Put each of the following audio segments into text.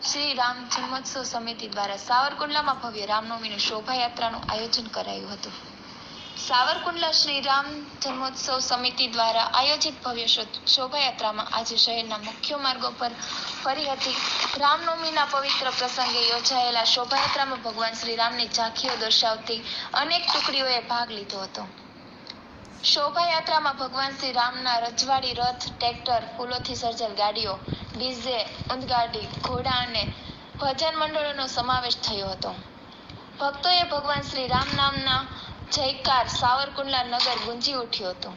શ્રી રામ જન્મોત્સવ સમિતિ દ્વારા સાવરકુંડલામાં ભવ્ય રામનવમીની શોભાયાત્રાનું આયોજન કરાયું હતું. સાવરકુંડલા શ્રી રામ જન્મોત્સવ સમિતિ દ્વારા આયોજિત ભવ્ય શોભાયાત્રામાં આજે શહેરના મુખ્ય માર્ગો પર ફરી હતી. રામનવમીના પવિત્ર પ્રસંગે યોજાયેલા શોભાયાત્રામાં ભગવાન શ્રી રામની ઝાંખીઓ દર્શાવતી અનેક ટુકડીઓએ ભાગ લીધો હતો. શોભાયાત્રામાં ભગવાન શ્રી રામના રજવાડી, રથ, ટ્રેક્ટર, ફૂલોથી સર્જેલ ગાડીઓ ડીઝે ઊંટગાડી ઘોડા અને ભજન મંડળોનો સમાવેશ થયો હતો. ભક્તોએ ભગવાન શ્રી રામ નામના જયકાર સાવરકુંડલા નગર ગુંજી ઉઠ્યું હતું.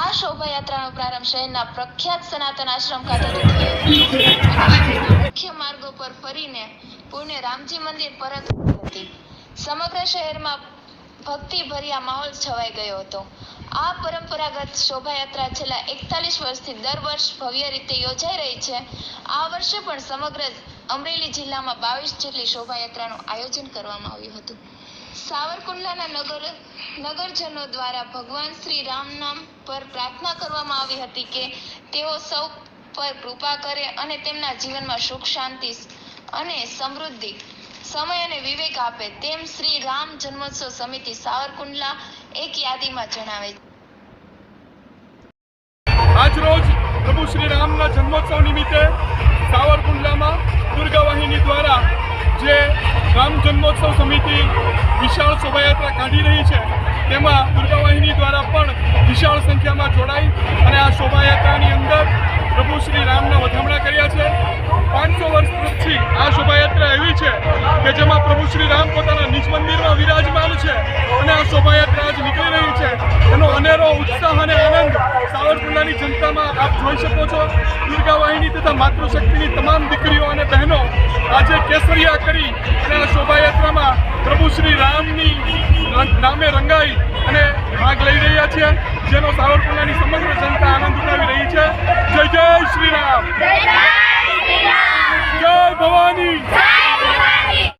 આ શોભાયાત્રાનો પ્રારંભ શહેરના પ્રખ્યાત સનાતન આશ્રમ ખાતેથી મુખ્ય માર્ગો પર ફરીને પુણે રામજી મંદિર પરત હતી. સમગ્ર શહેરમાં ભક્તિભર્યા માહોલ છવાઈ ગયો હતો. આ પરંપરાગત શોભાયાત્રા છેલ્લા એકતાલીસ વર્ષથી દર વર્ષ ભવ્ય રીતે યોજાઈ રહી છે. આ વર્ષે પણ સમગ્ર અમરેલી જિલ્લામાં બાવીસ જેટલી શોભાયાત્રાનું આયોજન કરવામાં આવ્યું હતું. સાવરકુંડલાના નગર, નગરજનો દ્વારા ભગવાન શ્રી રામ નામ પર પ્રાર્થના કરવામાં આવી હતી કે તેઓ સૌ પર કૃપા કરે અને તેમના જીવનમાં સુખ, શાંતિ અને સમૃદ્ધિ સમય અને વિવેક આપે તેમ શ્રી રામ જન્મોત્સવ સમિતિ સાવરકુંડલા એક યાદીમાં જણાવે છે. આજરોજ પ્રભુ શ્રી રામના જન્મોત્સવ નિમિત્તે સાવરકુંડલામાં દુર્ગા વાહિની દ્વારા જે રામ જન્મોત્સવ સમિતિ વિશાળ શોભાયાત્રા કાઢી રહી છે, તેમાં દુર્ગા વાહિની દ્વારા પણ વિશાળ સંખ્યામાં જોડાઈ અને આ શોભાયાત્રાની અંદર પ્રભુ શ્રી રામના વધામણા કર્યા છે. પાંચસો વર્ષ પછી આ શોભાયાત્રા એવી છે કે જેમાં પ્રભુ શ્રી રામ પોતાના નિજ મંદિરમાં વિરાજમાન છે અને આ શોભાયાત્રા આજ નીકળી રહી છે. એનો અનેરો ઉત્સાહ અને આનંદ સાવરકુંડલાની જનતામાં આપ જોઈ શકો છો. દુર્ગા વાહિની તથા માતૃશક્તિની તમામ દીકરીઓ અને બહેનો આજે કેસરિયા કરી અને આ શોભાયાત્રામાં પ્રભુ શ્રી રામની નામે રંગાઈ અને ભાગ લઈ રહ્યા છે, જેનો સાવરકુંડલાની સમગ્ર જનતા આનંદ ઉઠાવી રહી છે. જય જય શ્રી રામ.